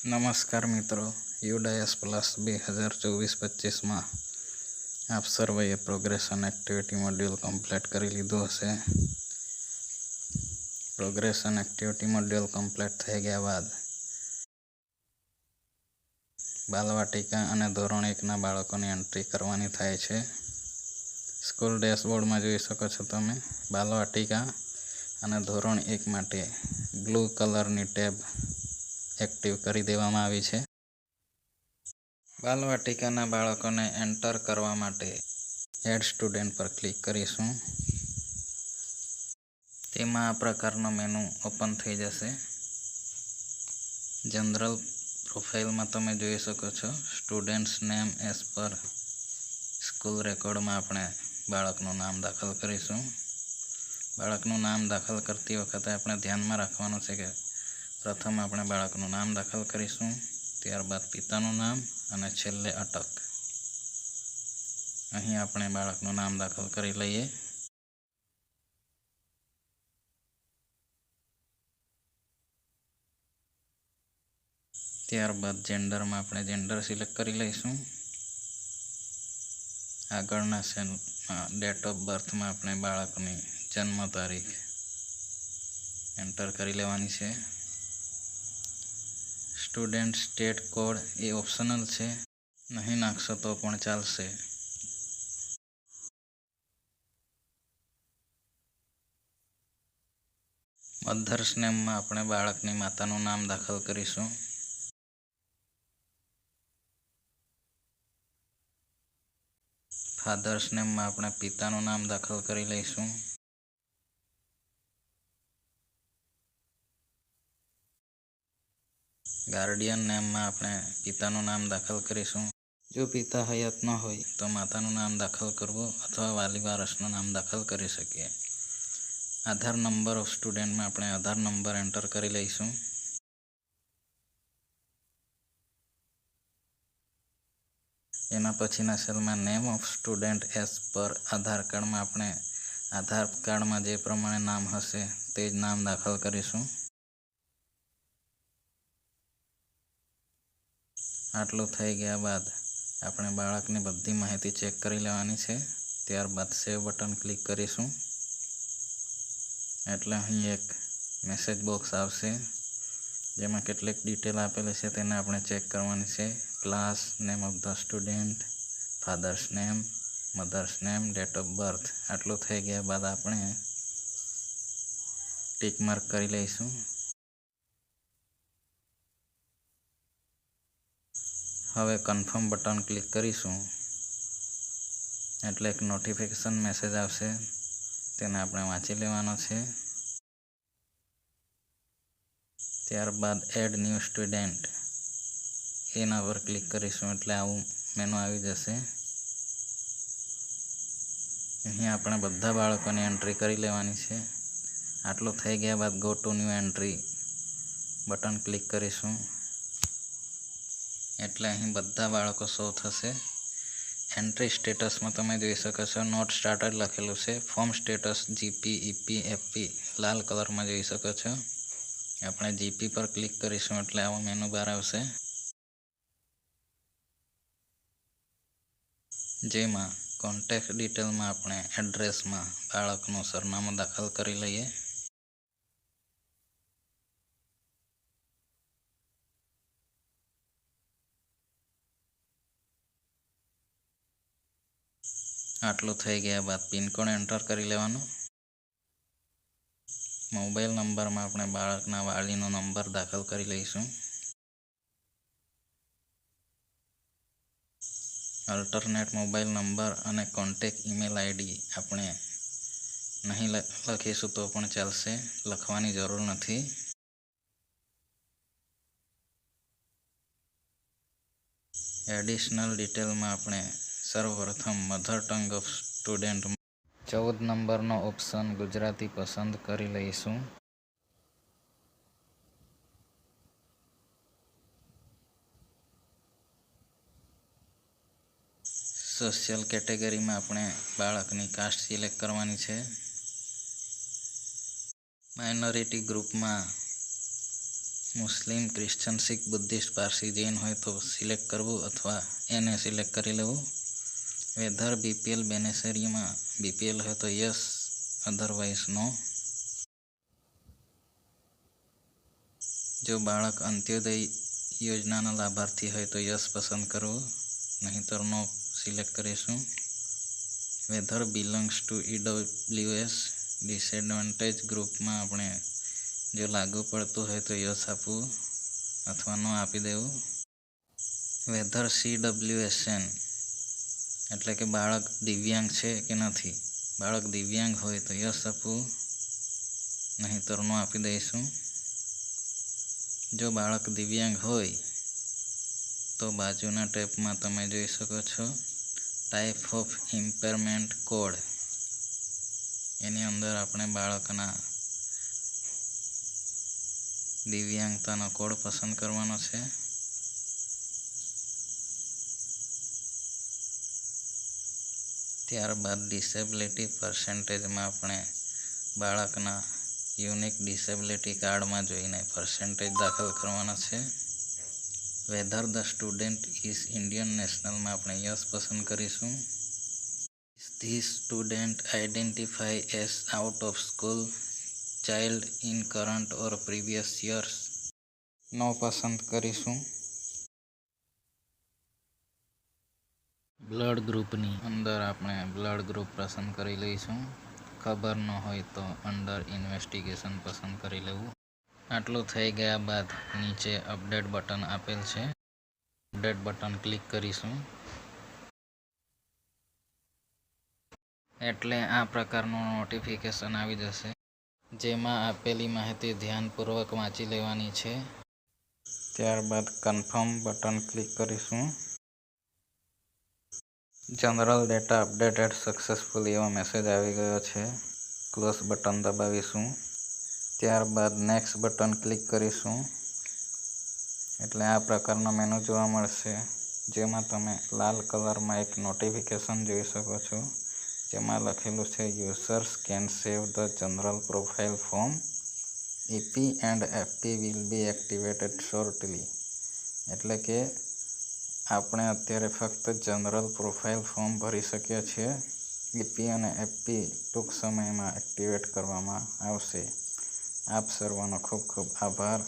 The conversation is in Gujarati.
નમસ્કાર મિત્રો, યુડાયસ પ્લસ બે હજાર ચોવીસ પચીસમાં આપ સર્વેએ પ્રોગ્રેશન એક્ટિવિટી મોડ્યુલ કમ્પ્લીટ કરી લીધું હશે. પ્રોગ્રેશન એક્ટિવિટી મોડ્યુલ કમ્પ્લીટ થઈ ગયા બાદ બાલવાટિકા અને ધોરણ એકના બાળકોની એન્ટ્રી કરવાની થાય છે. સ્કૂલ ડેશબોર્ડમાં જોઈ શકો છો તમે, બાલવાટિકા અને ધોરણ એક માટે બ્લુ કલરની ટેબ એક્ટિવ કરી દેવામાં આવી છે. બાલવાટિકાના બાળકોને એન્ટર કરવા માટે એડ સ્ટુડન્ટ પર ક્લિક કરીશું. તેમાં આ પ્રકારનો મેનુ ઓપન થઈ જશે. જનરલ પ્રોફાઇલમાં તમે જોઈ શકો છો. Students name as per school રેકોર્ડમાં આપણે બાળકનું નામ દાખલ કરીશું. બાળકનું નામ દાખલ કરતી વખતે આપણે ધ્યાનમાં રાખવાનું છે કે પ્રથમ આપણે બાળકનું નામ દાખલ કરીશું, ત્યારબાદ પિતાનું નામ અને છેલ્લે અટક. અહીં આપણે બાળકનું નામ દાખલ કરી લઈએ. ત્યારબાદ જેન્ડરમાં આપણે જેન્ડર સિલેક્ટ કરી લઈશું. આગળના સેલમાં ડેટ ઓફ બર્થમાં આપણે બાળકની જન્મ તારીખ એન્ટર કરી લેવાની છે. સ્ટુડન્ટ સ્ટેટ કોડ એ ઓપ્શનલ છે. નહીં નાખશો તો પણ ચાલશે. મધર્સ નેમમાં આપણે બાળકની માતાનું નામ દાખલ કરીશું. ફાધર્સ નેમમાં આપણે પિતાનું નામ દાખલ કરી લઈશું. ગાર્ડિયન નેમમાં આપણે પિતાનું નામ દાખલ કરીશું. જો પિતા હયાત ન હોય તો માતાનું નામ દાખલ કરવું અથવા વાલી વારસનું નામ દાખલ કરી શકીએ. આધાર નંબર ઓફ સ્ટુડન્ટમાં આપણે આધાર નંબર એન્ટર કરી લઈશું. એના પછીના સેલમાં name of student as per આધાર કાર્ડમાં આપણે આધાર કાર્ડમાં જે પ્રમાણે નામ હશે તે જ નામ દાખલ કરીશું. આટલું થઈ ગયા બાદ આપણે બાળકની બધી માહિતી ચેક કરી લેવાની છે. ત્યારબાદ સેવ બટન ક્લિક કરીશું. એટલે અહીં એક મેસેજ બોક્સ આવશે. જેમાં કેટલીક ડિટેલ આપેલી છે તેને આપણે ચેક કરવાની છે. Class, name of the student, father's name, mother's name, date of birth. આટલું થઈ ગયા બાદ આપણે ટીક માર્ક કરી લઈશું. હવે કન્ફર્મ બટન ક્લિક કરીશું. એટલે એક નોટિફિકેશન મેસેજ આવશે. તેને આપણે વાંચી લેવાનો છે. ત્યારબાદ એડ ન્યૂ સ્ટુડન્ટ એના પર ક્લિક કરીશું એટલે આવું મેનુ આવી જશે. અહીં આપણે બધા બાળકોની એન્ટ્રી કરી લેવાની છે. આટલું થઈ ગયા બાદ go to new entry button click કરીશું. એટલે અહીં બધા બાળકો શો થશે. એન્ટ્રી સ્ટેટસમાં તમે જોઈ શકો છો નોટ સ્ટાર્ટર લખેલું છે. Form status GP EP FP લાલ કલરમાં જોઈ શકો છો. આપણે જીપી પર ક્લિક કરીશું એટલે આવો મેનુ બાર આવશે. જેમાં કોન્ટેક્ટ ડિટેલમાં આપણે એડ્રેસમાં બાળકનું સરનામું દાખલ કરી લઈએ. આટલું થઈ ગયા બાદ પિનકોડ એન્ટર કરી લેવાનો? મોબાઈલ નંબરમાં આપણે બાળકના વાલીનો નંબર દાખલ કરી લઈશું. અલ્ટરનેટ મોબાઈલ નંબર અને કોન્ટેક ઈમેલ આઈડી આપણે નહીં લખીશું તો પણ ચાલશે, લખવાની જરૂર નથી. એડિશનલ ડિટેલમાં આપણે સર્વપ્રથમ મધર ટંગ ઓફ સ્ટુડન્ટ ચૌદ નંબરનો ઓપ્શન ગુજરાતી પસંદ કરી લઈશું. સોશિયલ કેટેગરીમાં આપણે બાળકની કાસ્ટ સિલેક્ટ કરવાની છે. માઇનોરિટી ગ્રુપમાં Muslim Christian Sikh Buddhist Parsi Jain હોય તો સિલેક્ટ કરવું અથવા એને સિલેક્ટ કરી લેવું. વેધર બીપીએલ બેનેસરીમાં બીપીએલ હોય તો યસ અધરવાઇઝ નો જો બાળક અંત્યોદય યોજનાના લાભાર્થી હોય તો યસ પસંદ કરવું, નહીંતર નો સિલેક્ટ કરીશું. Whether belongs to EWS disadvantage ગ્રુપમાં આપણે જો લાગુ પડતું હોય તો યસ આપવું અથવા નો આપી દેવું. વેધર સીડબ્લ્યુએસએન એટલે કે બાળક દિવ્યાંગ છે કે નથી? બાળક દિવ્યાંગ હોય તો યસ આપવું નહીંતર નો આપી દઈશું. જો બાળક દિવ્યાંગ હોય તો બાજુના ટેપમાં તમે જોઈ શકો છો ટાઈપ ઓફ ઇમ્પેરમેન્ટ કોડ એની અંદર આપણે બાળકના દિવ્યાંગતાનો કોડ પસંદ કરવાનો છે. ત્યારબાદ ડિસેબિલિટી પર્સન્ટેજમાં આપણે બાળકના યુનિક ડિસેબિલિટી કાર્ડમાં જોઈને પર્સન્ટેજ દાખલ કરવાના છે. Whether the student is Indian નેશનલમાં આપણે યસ પસંદ કરીશું. This student identify as out of school child in current or previous years no પસંદ કરીશું. બ્લડ ગ્રુપની અંદર આપણે બ્લડ ગ્રુપ પસંદ કરી લઈશું. ખબર ન હોય તો અંડર ઇન્વેસ્ટિગેશન પસંદ કરી લેવું. આટલું થઈ ગયા બાદ નીચે અપડેટ બટન આપેલ છે. અપડેટ બટન ક્લિક કરીશું. એટલે આ પ્રકારનું નોટિફિકેશન આવી જશે. જેમાં આપેલી માહિતી ધ્યાનપૂર્વક વાંચી લેવાની છે. ત્યારબાદ કન્ફર્મ બટન ક્લિક કરીશું. જનરલ ડેટા અપડેટેડ સક્સેસફુલી એવો મેસેજ આવી ગયો છે. ક્લોઝ બટન દબાવીશું. ત્યારબાદ નેક્સ્ટ બટન ક્લિક કરીશું. એટલે આ પ્રકારનો મેનુ જોવા મળશે. જેમાં તમે લાલ કલરમાં એક નોટિફિકેશન જોઈ શકો છો. જેમાં લખેલું છે users can save the general profile form EP and FP will be activated shortly એટલે કે આપણે અત્યારે ફક્ત જનરલ પ્રોફાઇલ ફોર્મ ભરી શકીએ છીએ. ઈપી અને એફપી ટૂંક સમયમાં એક્ટિવેટ કરવામાં આવશે. આપ સર્વનો ખૂબ ખૂબ આભાર.